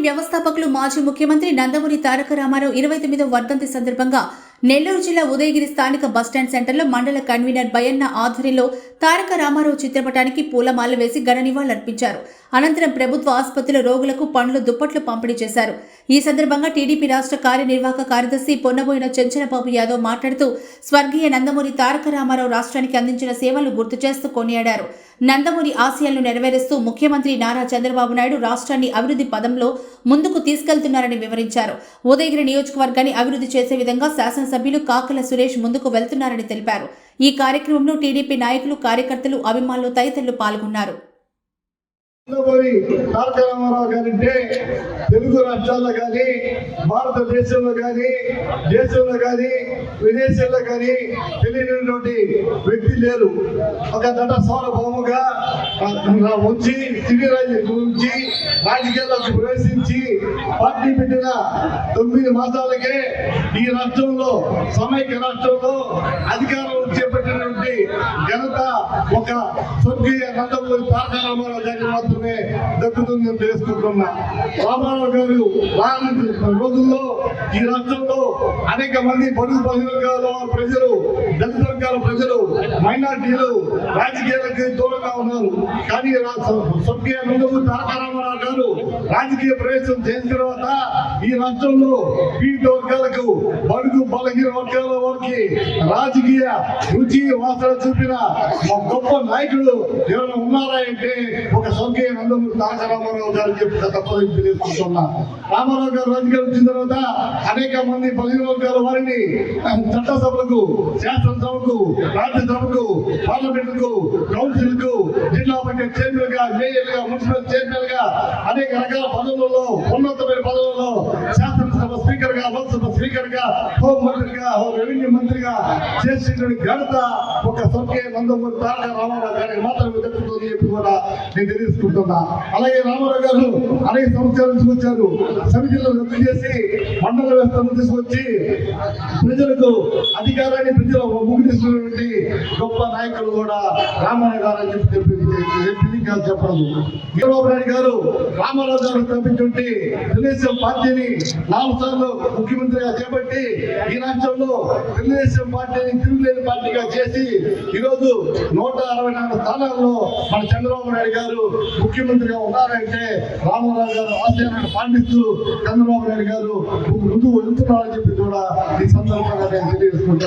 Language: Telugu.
వ్యవస్థాపకులు మాజీ ముఖ్యమంత్రి నందమూరి తారక రామారావు ఇరవై తొమ్మిదో వర్ధంతి సందర్భంగా నెల్లూరు జిల్లా ఉదయగిరి స్థానిక బస్టాండ్ సెంటర్లో మండల కన్వీనర్ బయన్న ఆధ్వర్యంలో తారక రామారావు చిత్రపటానికి పూలమాల వేసి ఘన నివాళులర్పించారు. అనంతరం ప్రభుత్వ ఆసుపత్రిలో రోగులకు పండ్లు దుప్పట్లు పంపిణీ చేశారు. ఈ సందర్భంగా టీడీపీ రాష్ట్ర కార్యనిర్వాహక కార్యదర్శి పొన్నబోయిన చెంచలబాబు యాదవ్ మాట్లాడుతూ స్వర్గీయ నందమూరి తారక రామారావు రాష్ట్రానికి అందించిన సేవలు గుర్తు చేస్తూ కొనియాడారు. నందమూరి ఆశయాలను నెరవేరుస్తూ ముఖ్యమంత్రి నారా చంద్రబాబు నాయుడు రాష్ట్రాన్ని అభివృద్ధి పదంలో ముందుకు తీసుకెళ్తున్నారని వివరించారు. ఉదయగిరి నియోజకవర్గాన్ని అభివృద్ధి చేసే విధంగా శాసన శాసనసభ్యులు కాకల సురేష్ ముందుకు వెళ్తున్నారని తెలిపారు. ఈ కార్యక్రమంలో టీడీపీ నాయకులు కార్యకర్తలు అభిమానులు తదితరులు పాల్గొన్నారు. తారక రామారావు గారంటే తెలుగు రాష్ట్రాల్లో కానీ భారతదేశంలో కానీ దేశంలో కానీ విదేశాల్లో కానీ తెలియనటువంటి వ్యక్తి లేరు. ఒక నట సార్వభౌముగా ఆ, వచ్చి సినీ రాజకీయం రాజకీయాలకు రాజకీయాల్లోకి ప్రవేశించి పార్టీ పెట్టిన తొమ్మిది మాసాలకే ఈ రాష్ట్రంలో సమైక్య రాష్ట్రంలో అధికారం చేపట్టినటువంటి ఘనత ఒక స్వర్గీయ నందమూరి తారక రామారావు గారికి మాత్రమే దక్కుతుందని తెలుసుకుంటున్నా రామారావు గారు రానున్న రోజుల్లో ఈ రాష్ట్రంలో అనేక మంది బడుగు బలహీన ప్రజలు దళిత వర్గాల ప్రజలు మైనార్టీలు రాజకీయాలకు దూరంగా ఉన్నారు. కానీ స్వర్గీయ నందమూరి తారక రామారావు గారు రాజకీయ ప్రవేశం చేసిన తర్వాత ఈ రాష్ట్రంలో పీడిత వర్గాలకు బడుగు బలహీన వర్గాల వారికి రాజకీయ రుచి వాసన చూపిన గొప్ప నాయకుడు ఎవరైనా ఉన్నారా అంటే ఒక స్వర్గీయ నందమూరి తారక రామారావు గారు చెప్పి తప్పదని తెలియజేస్తున్నా రామారావు గారు రాజకీయాలు వచ్చిన తర్వాత అనేక మంది బలహీన వర్గాల వారిని చట్టసభలకు శాసనసభకు రాజ్యసభకు పార్లమెంటుకు కౌన్సిల్కు జిల్లా పంచాయత్ చైర్మన్గా మేయర్గా మున్సిపల్ చైర్మన్గా అనేక రకాల పదవులలో ఉన్నతమైన పదవులలో శాసనసభ స్పీకర్గా లోక్సభ స్పీకర్గా హోం రెవెన్యూ మంత్రిగా చేసినటువంటి ఘనత ఒక స్వర్గీయ నందమూరి తారక రామారావు గారికి మాత్రమే దక్కుతుంది చెప్పి కూడా నేను తెలియజేసుకుంటున్నా. అలాగే రామారావు గారు అనేక సంవత్సరాలు తీసుకొచ్చారు సమితిలో రద్దు చేసి మండల వ్యవస్థను తీసుకొచ్చి ప్రజలకు అధికారాన్ని ప్రజల ముగిస్తున్నటువంటి గొప్ప నాయకులు కూడా రామారావు గారు అని చెప్పి చెప్పింది కాదు చెప్పడం చంద్రబాబు నాయుడు గారు రామారావు గారు తప్పించుంటే తెలుగుదేశం పార్టీని నాలుగు సార్లు ముఖ్యమంత్రిగా చేపట్టి ఈ రాష్ట్రంలో తెలుగుదేశం పార్టీని తిరుగులేని పార్టీగా చేసి ఈరోజు నూట అరవై నాలుగు స్థానాల్లో మన చంద్రబాబు నాయుడు గారు ముఖ్యమంత్రిగా ఉన్నారంటే రామారావు గారు ఆశయాలను పాటిస్తూ చంద్రబాబు నాయుడు గారు ముందుకు వెళ్తున్నారని చెప్పి కూడా ఈ సందర్భంగా నేను తెలియజేసుకుంటాను